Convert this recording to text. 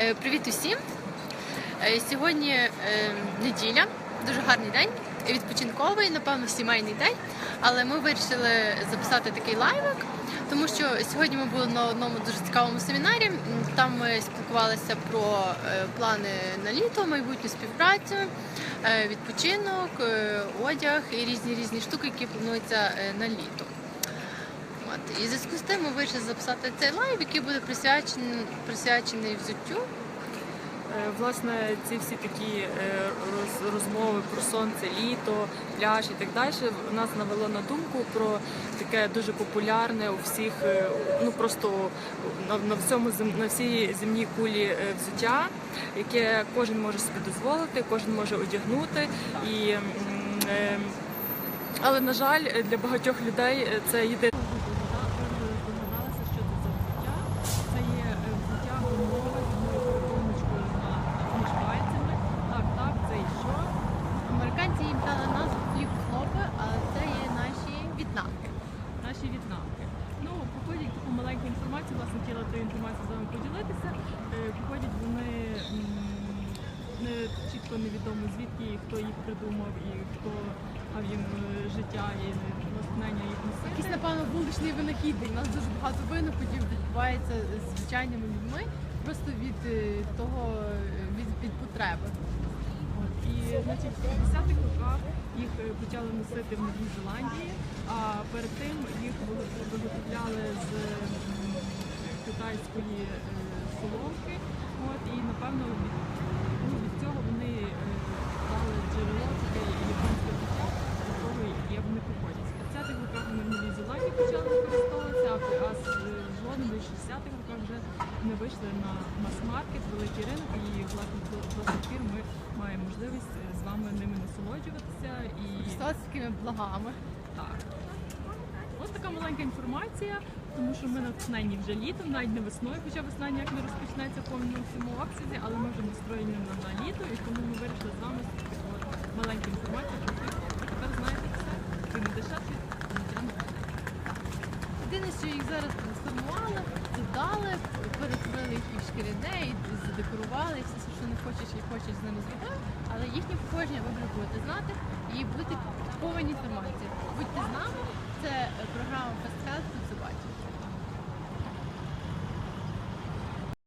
Е, Привіт усім! Е, Сьогодні е, неділя, дуже гарний день, відпочинковий, напевно, сімейний день. Але ми вирішили записати такий лайвик, тому що сьогодні ми були на одному дуже цікавому семінарі. Там ми спілкувалися про плани на літо, майбутню співпрацю, відпочинок, одяг і різні різні штуки, які плануються на літо. І в зв'язку з тим ми вирішили записати цей лайв, який буде присвячений, присвячений взуттю. Е, Власне, ці всі такі е, роз- розмови про сонце, літо, пляж і так далі нас навело на думку про таке дуже популярне у всіх, е, ну просто на, всьому на всій земній кулі взуття, яке кожен може собі дозволити, кожен може одягнути. І, але на жаль, для багатьох людей це єдине. Здогадалася, що це за взуття. Це є е, взуття гумове з одною прикормочкою між пальцями. Так, так, це і що? Американці їм дали назву фліп-флопи, але це є наші в'єтнамки. Наші в'єтнамки. Ну, походять таку маленьку інформацію, власне, хотіла ту інформацію з вами поділитися. Е, Походять вони не чітко невідомо звідки, хто їх придумав і хто дав їм е, життя і натхнення їх носити. Якийсь, напевно, вуличний винахідний. У нас дуже багато винаходів відбувається з звичайними людьми, просто від е, того, е, від, від потреби. І значить, в 50-х роках їх е, почали носити в Новій Зеландії, а перед тим їх вигот- виготовляли з китайської е, соломки. От, і напевно від, ну, від цього вони е, дали джерело таке японське життя, з якого є вони походять. В 50-х роках вони в Новій Зеландії почали використовуватися, а з е, до 60-х роках вже ми вийшли на мас-маркет, великий ринок, і власне до, сих пір ми маємо можливість е, з вами ними насолоджуватися і такими благами. так. Маленька інформація, тому що ми натхнені вже літом, навіть не весною, хоча весна ніяк не розпочнеться в повному всьому обсязі, але ми вже настроєні на, літо, і тому ми вирішили з вами маленьку інформацію про те, тепер знаєте все, ви не дешевші, ніття не Єдине, що їх зараз трансформували, додали, перетворили їх в шкіряне, і задекорували, все, що не хочеш і хочеш з ними зробив. Але їхнє походження ви будете знати і будете повинні інформації. Будьте з нами, це е, програма